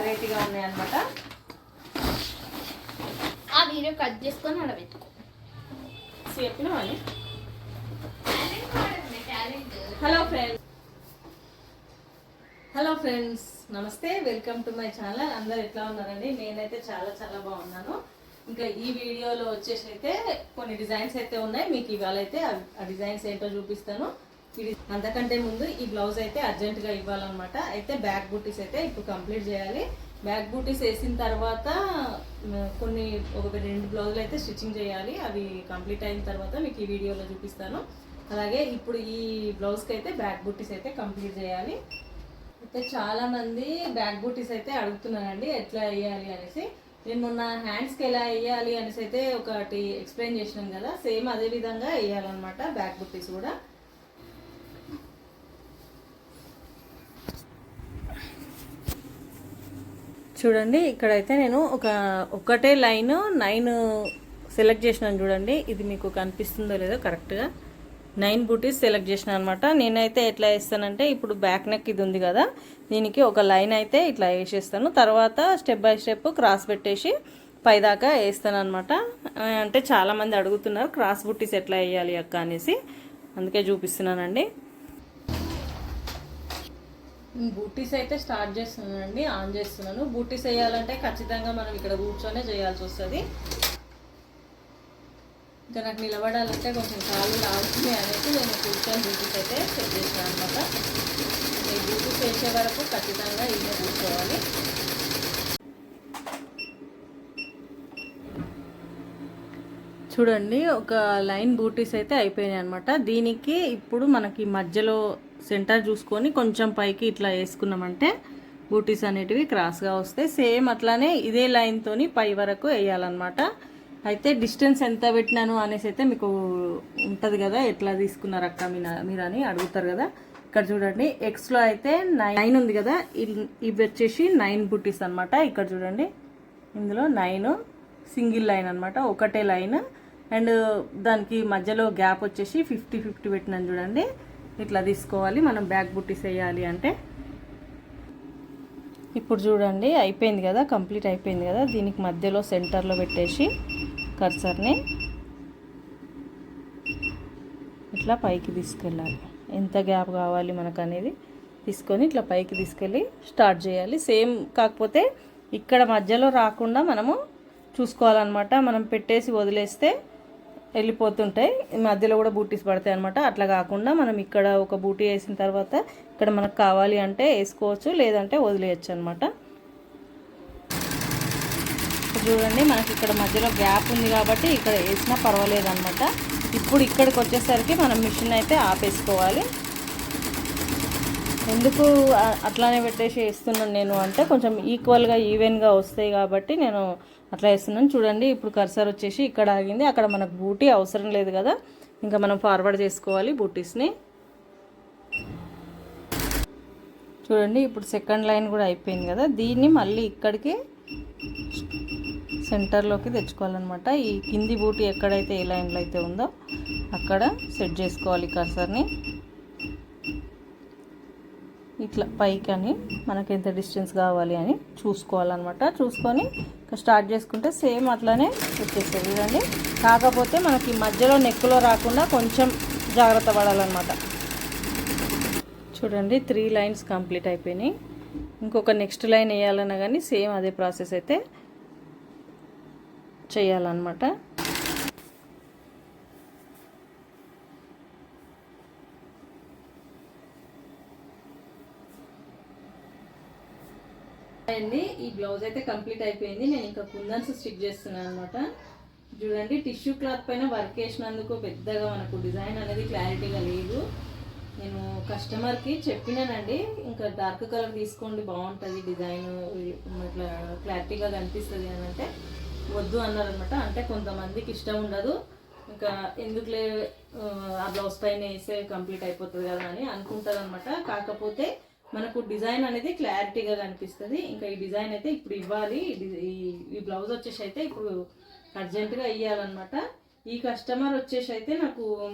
వెరైటీగా ఉన్నాయి అనమాట ఆ వీడియో కట్ చేసుకొని అలా పెట్టుకో చెప్పిన హలో ఫ్రెండ్స్. హలో ఫ్రెండ్స్ నమస్తే. Welcome to my channel. అందరు ఎట్లా ఉన్నారండి? నేనైతే చాలా చాలా బాగున్నాను. ఇంకా ఈ వీడియోలో వచ్చేసి అయితే కొన్ని డిజైన్స్ అయితే ఉన్నాయి. మీకు ఇవాళ అయితే ఆ- డిజైన్స్ ఏంటో చూపిస్తాను. అంతకంటే ముందు ఈ బ్లౌజ్ అయితే అర్జెంటుగా ఇవ్వాలన్నమాట. అయితే బ్యాక్ బూటీస్ అయితే ఇప్పుడు కంప్లీట్ చేయాలి. బ్యాక్ బూటీస్ వేసిన తర్వాత కొన్ని ఒక రెండు బ్లౌజులు అయితే స్టిచ్చింగ్ చేయాలి. అవి కంప్లీట్ అయిన తర్వాత మీకు ఈ వీడియోలో చూపిస్తాను. అలాగే ఇప్పుడు ఈ బ్లౌజ్కి అయితే బ్యాక్ బూటీస్ అయితే కంప్లీట్ చేయాలి. అయితే చాలా మంది బ్యాక్ బూటీస్ అయితే అడుగుతున్నారండి ఎట్లా వేయాలి అనేసి. నేను మొన్న హ్యాండ్స్కి ఎలా వేయాలి అనేసి అయితే ఒకటి ఎక్స్ప్లెయిన్ చేసినాను కదా సేమ్ అదే విధంగా వేయాలన్నమాట బ్యాక్ బూటీస్ కూడా. చూడండి ఇక్కడైతే నేను ఒక ఒకటే లైన్ నైన్ సెలెక్ట్ చేసినాను చూడండి. ఇది మీకు కనిపిస్తుందో లేదో కరెక్ట్గా. నైన్ బూటీస్ సెలెక్ట్ చేసిన అనమాట నేనైతే ఎట్లా వేస్తానంటే ఇప్పుడు బ్యాక్ నెక్ ఇది ఉంది కదా దీనికి ఒక లైన్ అయితే ఇట్లా వేసేస్తాను. తర్వాత స్టెప్ బై స్టెప్ క్రాస్ పెట్టేసి పైదాకా వేస్తాను అనమాట అంటే చాలామంది అడుగుతున్నారు క్రాస్ బుట్టీస్ ఎట్లా వేయాలి అక్క? అనేసి. అందుకే చూపిస్తున్నానండి. బూటీస్ అయితే స్టార్ట్ చేస్తున్నానండి ఆన్ చేస్తున్నాను. బూటీస్ వేయాలంటే ఖచ్చితంగా మనం ఇక్కడ కూర్చొనే చేయాల్సి వస్తుంది. ఇంకా నాకు నిలబడాలంటే కొంచెం కాళ్ళు లాగుతుంది అనేసి నేను కూర్చొని బూటీస్ అయితే సెట్ చేసాను అనమాట. ఈ బూటీస్ వేసే వరకు ఖచ్చితంగా ఇదే కూర్చోవాలి. చూడండి ఒక లైన్ బూటీస్ అయితే అయిపోయినాయి అనమాట దీనికి ఇప్పుడు మనకి మధ్యలో సెంటర్ చూసుకొని కొంచెం పైకి ఇట్లా వేసుకున్నామంటే బూటీస్ అనేటివి క్రాస్గా వస్తాయి. సేమ్ అట్లానే ఇదే లైన్తోని పై వరకు వేయాలన్నమాట. అయితే డిస్టెన్స్ ఎంత పెట్టినాను అనేసి అయితే మీకు ఉంటుంది కదా ఎట్లా తీసుకున్నారు అక్క మీరు అని అడుగుతారు కదా. ఇక్కడ చూడండి ఎక్స్లో అయితే నైన్ ఉంది కదా ఇవి వచ్చేసి నైన్ బూటీస్ అన్నమాట. ఇక్కడ చూడండి ఇందులో నైన్ సింగిల్ లైన్ అనమాట ఒకటే లైన్. అండ్ దానికి మధ్యలో గ్యాప్ వచ్చేసి ఫిఫ్టీ ఫిఫ్టీ పెట్టినాను చూడండి. ఇట్లా తీసుకోవాలి. మనం బ్యాక్ బుట్టీస్ వేయాలి అంటే. ఇప్పుడు చూడండి అయిపోయింది కదా కంప్లీట్ అయిపోయింది కదా. దీనికి మధ్యలో సెంటర్లో పెట్టేసి కర్సర్ని ఇట్లా పైకి తీసుకెళ్ళాలి. ఎంత గ్యాప్ కావాలి మనకు అనేది తీసుకొని ఇట్లా పైకి తీసుకెళ్ళి స్టార్ట్ చేయాలి. సేమ్ కాకపోతే ఇక్కడ మధ్యలో రాకుండా మనము చూసుకోవాలన్నమాట. మనం పెట్టేసి వదిలేస్తే వెళ్ళిపోతుంటాయి మధ్యలో కూడా బూటీస్ పడతాయి అనమాట అట్లా కాకుండా మనం ఇక్కడ ఒక బూటీ వేసిన తర్వాత ఇక్కడ మనకు కావాలి అంటే వేసుకోవచ్చు లేదంటే వదిలేయచ్చు అనమాట చూడండి మనకి ఇక్కడ మధ్యలో గ్యాప్ ఉంది కాబట్టి ఇక్కడ వేసినా పర్వాలేదు అనమాట ఇప్పుడు ఇక్కడికి వచ్చేసరికి మనం మిషన్ అయితే ఆపేసుకోవాలి. ఎందుకు అట్లానే పెట్టేసి వేస్తున్నాను నేను అంటే కొంచెం ఈక్వల్గా ఈవెన్గా వస్తాయి కాబట్టి నేను అట్లా వేస్తున్నాను. చూడండి ఇప్పుడు కర్సర్ వచ్చేసి ఇక్కడ ఆగింది. అక్కడ మనకు బూటీ అవసరం లేదు కదా. ఇంకా మనం ఫార్వర్డ్ చేసుకోవాలి బూటీస్ని చూడండి ఇప్పుడు సెకండ్ లైన్ కూడా అయిపోయింది కదా. దీన్ని మళ్ళీ ఇక్కడికి సెంటర్లోకి తెచ్చుకోవాలన్నమాట. ఈ కింది బూటీ ఎక్కడైతే ఏ లైన్లో అయితే ఉందో అక్కడ సెట్ చేసుకోవాలి కర్సర్ని ఇట్లా పైకి అని మనకి ఎంత డిస్టెన్స్ కావాలి అని చూసుకోవాలన్నమాట. చూసుకొని స్టార్ట్ చేసుకుంటే సేమ్ అట్లానే వచ్చేస్తుంది చూడండి. కాకపోతే మనకి మధ్యలో నెక్కులో రాకుండా కొంచెం జాగ్రత్త పడాలన్నమాట. చూడండి త్రీ లైన్స్ కంప్లీట్ అయిపోయినాయి. ఇంకొక నెక్స్ట్ లైన్ వేయాలన్నా కానీ సేమ్ అదే ప్రాసెస్ అయితే చేయాలన్నమాట. అండి ఈ బ్లౌజ్ అయితే కంప్లీట్ అయిపోయింది. నేను ఇంకా కుందన్స్ స్టిక్ చేస్తున్నాను అనమాట చూడండి టిష్యూ క్లాత్ పైన వర్క్ వేసినందుకు పెద్దగా మనకు డిజైన్ అనేది క్లారిటీగా లేదు. నేను కస్టమర్కి చెప్పినానండి ఇంకా డార్క్ కలర్ తీసుకోండి బాగుంటుంది డిజైన్ ఇట్లా క్లారిటీగా కనిపిస్తుంది అని అంటే వద్దు అన్నారనమాట అంటే కొంతమందికి ఇష్టం ఉండదు. ఇంకా ఎందుకులే ఆ, బ్లౌజ్ పైన వేస్తే కంప్లీట్ అయిపోతుంది కదా అని అనుకుంటారనమాట కాకపోతే మనకు డిజైన్ అనేది క్లారిటీగా కనిపిస్తుంది. ఇంకా ఈ డిజైన్ అయితే ఇప్పుడు ఇవ్వాలి. ఈ డి- ఈ- ఈ బ్లౌజ్ వచ్చేసి అయితే ఇప్పుడు అర్జెంటుగా ఇవ్వాలన్నమాట ఈ కస్టమర్ వచ్చేసి అయితే నాకు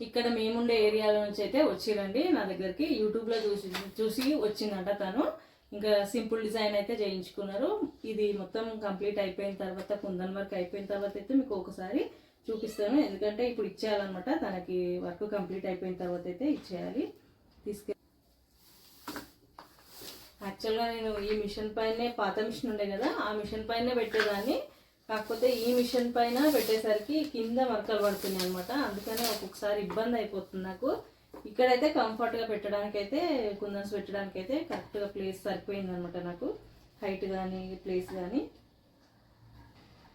ఇక్కడ మేముండే ఏరియాలో నుంచి అయితే వచ్చిరండి. నా దగ్గరికి యూట్యూబ్లో చూసి చూసి వచ్చిందంట తను. ఇంకా సింపుల్ డిజైన్ అయితే చేయించుకున్నారు. ఇది మొత్తం కంప్లీట్ అయిపోయిన తర్వాత కుందన్ వర్క్ అయిపోయిన తర్వాత అయితే మీకు ఒకసారి చూపిస్తాను. ఎందుకంటే ఇప్పుడు ఇచ్చేయాలన్నమాట. తనకి వర్క్ కంప్లీట్ అయిపోయిన తర్వాత అయితే ఇచ్చేయాలి. తీసుకెళ్ళి యాక్చువల్గా నేను ఈ మిషన్ పైనే పాత మిషన్ ఉండే కదా ఆ మిషన్ పైనే పెట్టేదాన్ని. కాకపోతే ఈ మిషన్ పైన పెట్టేసరికి కింద మరకలు పడుతున్నాయి అనమాట అందుకనే ఒక్కొక్కసారి ఇబ్బంది అయిపోతుంది నాకు. ఇక్కడైతే కంఫర్ట్గా పెట్టడానికి అయితే కుందన్స్ పెట్టడానికి అయితే కరెక్ట్గా ప్లేస్ సరిపోయింది అనమాట నాకు. హైట్ కానీ ప్లేస్ కానీ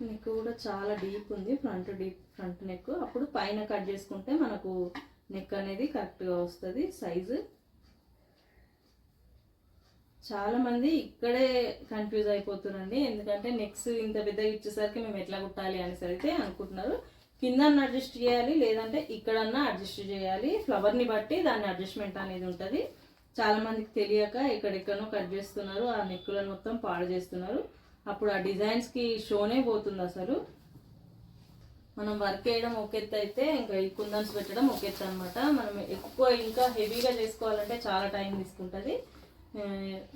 నెక్ కూడా చాలా డీప్ ఉంది ఫ్రంట్ డీప్ ఫ్రంట్ నెక్ అప్పుడు పైన కట్ చేసుకుంటే మనకు నెక్ అనేది కరెక్ట్గా వస్తుంది సైజు చాలామంది ఇక్కడే కన్ఫ్యూజ్ అయిపోతున్నారండి. ఎందుకంటే నెక్స్ట్ ఇంత పెద్దగా ఇచ్చేసరికి మేము ఎట్లా కుట్టాలి అనేసి అయితే అనుకుంటున్నారు. కింద అడ్జస్ట్ చేయాలి లేదంటే ఇక్కడన్నా అడ్జస్ట్ చేయాలి. ఫ్లవర్ని బట్టి దాని అడ్జస్ట్మెంట్ అనేది ఉంటుంది. చాలామందికి తెలియక ఎక్కడెక్కడో కట్ చేస్తున్నారు ఆ నెక్కులను మొత్తం పాడు చేస్తున్నారు. అప్పుడు ఆ డిజైన్స్కి షోనే పోతుంది అసలు. మనం వర్క్ వేయడం ఒక ఎత్తు అయితే ఇంకా ఈ కుందన్స్ పెట్టడం ఒక ఎత్తు అనమాట మనం ఎక్కువ ఇంకా హెవీగా చేసుకోవాలంటే చాలా టైం తీసుకుంటుంది.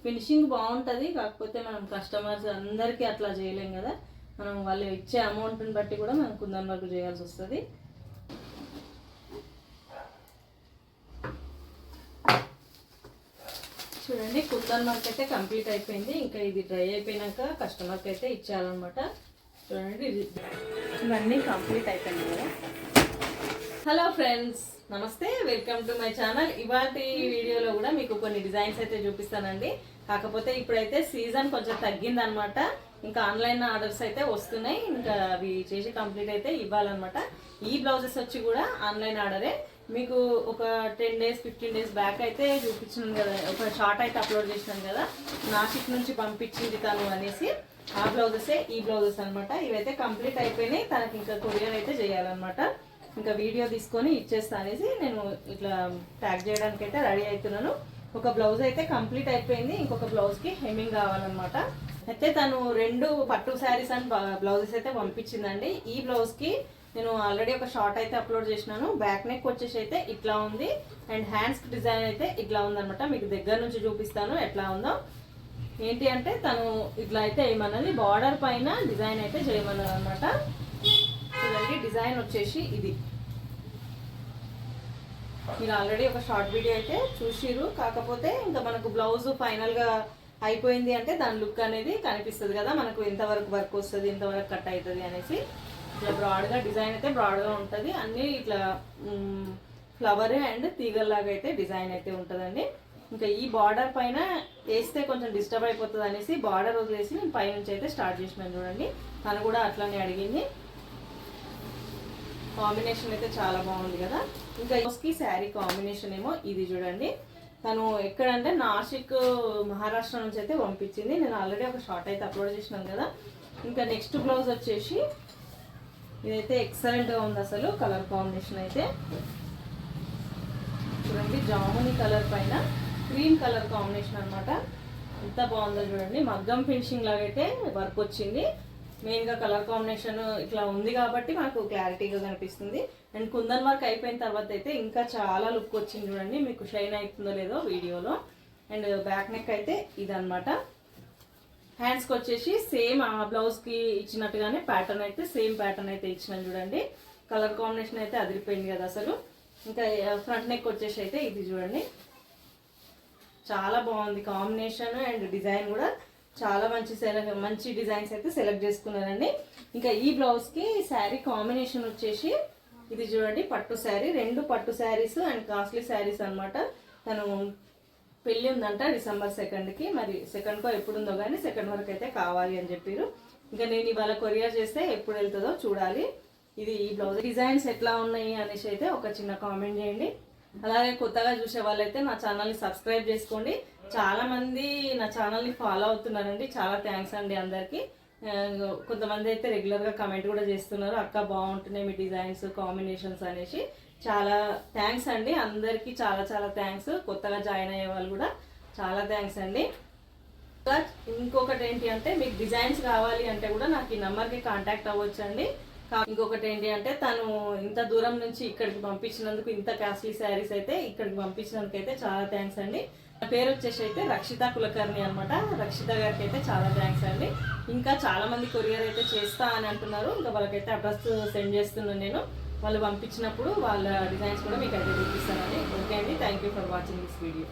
ఫినిషింగ్ బాగుంటుంది కాకపోతే మనం కస్టమర్స్ అందరికీ అట్లా చేయలేం కదా. మనం వాళ్ళు ఇచ్చే అమౌంట్ని బట్టి కూడా మనం కుందన్ వర్క్ చేయాల్సి వస్తుంది. చూడండి కుందన్ వర్క్ అయితే కంప్లీట్ అయిపోయింది. ఇంకా ఇది డ్రై అయిపోయినాక కస్టమర్కి అయితే ఇచ్చేయాలన్నమాట. చూడండి ఇది ఇవన్నీ కంప్లీట్ అయిపోయింది కదా. హలో ఫ్రెండ్స్ నమస్తే వెల్కమ్ టు మై ఛానల్. ఇవాటి వీడియోలో కూడా మీకు కొన్ని డిజైన్స్ అయితే చూపిస్తానండి. కాకపోతే ఇప్పుడైతే సీజన్ కొంచెం తగ్గిందనమాట. ఇంకా ఆన్లైన్ ఆర్డర్స్ అయితే వస్తున్నాయి. ఇంకా అవి చేసి కంప్లీట్ అయితే ఇవ్వాలన్నమాట. ఈ బ్లౌజెస్ వచ్చి కూడా ఆన్లైన్ ఆర్డరే. మీకు ఒక ten days fifteen days back అయితే చూపించినాను కదా ఒక షార్ట్ అయితే అప్లోడ్ చేసినాను కదా నాసిక్ నుంచి పంపించింది తను అనేసి ఆ బ్లౌజెసే ఈ బ్లౌజెస్ అనమాట ఇవైతే కంప్లీట్ అయిపోయినాయి. తనకి ఇంకా కొరియర్ అయితే చేయాలన్నమాట. ఇంకా వీడియో తీసుకొని ఇచ్చేస్తా అనేసి నేను ఇట్లా ప్యాక్ చేయడానికి అయితే రెడీ అవుతున్నాను. ఒక బ్లౌజ్ అయితే కంప్లీట్ అయిపోయింది. ఇంకొక బ్లౌజ్కి హెమ్మింగ్ కావాలన్నమాట. అయితే తను రెండు పట్టు శారీస్ అండ్ బ్లౌజెస్ అయితే పంపించిందండి. ఈ బ్లౌజ్కి నేను ఆల్రెడీ ఒక షార్ట్ అయితే అప్లోడ్ చేసినాను. బ్యాక్ నెక్ వచ్చేసి అయితే ఇట్లా ఉంది. అండ్ హ్యాండ్స్ డిజైన్ అయితే ఇట్లా ఉందన్నమాట. మీకు దగ్గర నుంచి చూపిస్తాను ఎట్లా ఉందో. ఏంటి అంటే తను ఇట్లా అయితే ఏమన్నది? బార్డర్ పైన డిజైన్ అయితే చేయమన్నది అనమాట చూడండి డిజైన్ వచ్చేసి ఇది. మీరు ఆల్రెడీ ఒక షార్ట్ వీడియో అయితే చూసిరు కాకపోతే ఇంకా మనకు బ్లౌజ్ ఫైనల్గా అయిపోయింది అంటే దాని లుక్ అనేది కనిపిస్తుంది కదా. మనకు ఎంతవరకు వర్క్ వస్తుంది ఎంతవరకు కట్ అవుతుంది అనేసి. ఇట్లా బ్రాడ్గా డిజైన్ అయితే బ్రాడ్గా ఉంటుంది. అన్నీ ఇట్లా ఫ్లవర్ అండ్ తీగల్లాగా అయితే డిజైన్ అయితే ఉంటుందండి. ఇంకా ఈ బార్డర్ పైన వేస్తే కొంచెం డిస్టర్బ్ అయిపోతుంది అనేసి బార్డర్ వదిలేసి నేను పైనుంచి అయితే స్టార్ట్ చేసినాను చూడండి. తను కూడా అట్లానే అడిగింది. కాంబినేషన్ అయితే చాలా బాగుంది కదా. ఇంకా కి శారీ కాంబినేషన్ ఏమో ఇది చూడండి. తను ఎక్కడంటే నాసిక్ మహారాష్ట్ర నుంచి అయితే పంపించింది. నేను ఆల్రెడీ ఒక షార్ట్ అయితే అప్లోడ్ చేసినాను కదా. ఇంకా నెక్స్ట్ బ్లౌజ్ వచ్చేసి ఇదైతే ఎక్సలెంట్గా ఉంది అసలు కలర్ కాంబినేషన్ అయితే. చూడండి జాముని కలర్ పైన క్రీమ్ కలర్ కాంబినేషన్ అనమాట ఎంత బాగుందో చూడండి. మగ్గం ఫినిషింగ్ లాగా అయితే వర్క్ వచ్చింది. మెయిన్గా కలర్ కాంబినేషన్ ఇట్లా ఉంది కాబట్టి మనకు క్లారిటీగా కనిపిస్తుంది. అండ్ కుందన్ వర్క్ అయిపోయిన తర్వాత అయితే ఇంకా చాలా లుక్ వచ్చింది చూడండి. మీకు షైన్ అవుతుందో లేదో వీడియోలో. అండ్ బ్యాక్ నెక్ అయితే ఇదనమాట హ్యాండ్స్కి వచ్చేసి సేమ్ ఆ బ్లౌజ్కి ఇచ్చినట్టుగానే ప్యాటర్న్ అయితే సేమ్ ప్యాటర్న్ అయితే ఇచ్చినాను చూడండి. కలర్ కాంబినేషన్ అయితే అదిరిపోయింది కదా అసలు. ఇంకా ఫ్రంట్ నెక్ వచ్చేసి అయితే ఇది చూడండి. చాలా బాగుంది కాంబినేషన్ అండ్ డిజైన్ కూడా. చాలా మంచి సెలెక్ట్ మంచి డిజైన్స్ అయితే సెలెక్ట్ చేసుకున్నారండి. ఇంకా ఈ బ్లౌజ్కి శారీ కాంబినేషన్ వచ్చేసి ఇది చూడండి పట్టు శారీ రెండు పట్టు శారీస్ అండ్ కాస్ట్లీ శారీస్ అన్నమాట. తను పెళ్ళి ఉందంట డిసెంబర్ సెకండ్కి. మరి సెకండ్కో ఎప్పుడు ఉందో కానీ సెకండ్ వరకు అయితే కావాలి అని చెప్పారు. ఇంకా నేను ఇవాళ కొరియర్ చేస్తే ఎప్పుడు వెళ్తుందో చూడాలి. ఇది ఈ బ్లౌజ్ డిజైన్స్ ఎట్లా ఉన్నాయి అనేసి అయితే ఒక చిన్న కామెంట్ చేయండి. అలాగే కొత్తగా చూసే వాళ్ళైతే నా ఛానల్ని సబ్స్క్రైబ్ చేసుకోండి. చాలా మంది నా ఛానల్ని ఫాలో అవుతున్నారండి. చాలా థ్యాంక్స్ అండి అందరికీ. కొంతమంది అయితే రెగ్యులర్గా కమెంట్ కూడా చేస్తున్నారు. అక్క బాగుంటున్నాయి మీ డిజైన్స్ కాంబినేషన్స్ అనేసి. చాలా థ్యాంక్స్ అండి. అందరికీ చాలా చాలా థ్యాంక్స్ కొత్తగా జాయిన్ అయ్యే వాళ్ళు కూడా చాలా థ్యాంక్స్ అండి. ఇంకొకటి ఏంటి అంటే మీకు డిజైన్స్ కావాలి అంటే కూడా నాకు ఈ నెంబర్కి కాంటాక్ట్ అవ్వచ్చు అండి ఇంకొకటి ఏంటి అంటే తను ఇంత దూరం నుంచి ఇక్కడికి పంపించినందుకు ఇంత కాస్ట్లీ శారీస్ అయితే ఇక్కడికి పంపించినందుకు అయితే చాలా థ్యాంక్స్ అండి. నా పేరు వచ్చేసి అయితే రక్షిత కులకర్ణి అనమాట రక్షిత గారికి అయితే చాలా థ్యాంక్స్ అండి. ఇంకా చాలా మంది కొరియర్ అయితే చేస్తా అని అంటున్నారు. ఇంకా వాళ్ళకైతే అడ్రస్ సెండ్ చేస్తున్నాను నేను. వాళ్ళు పంపించినప్పుడు వాళ్ళ డిజైన్స్ కూడా మీకు అయితే చూపిస్తానండి. ఓకే అండి. Thank you for watching this video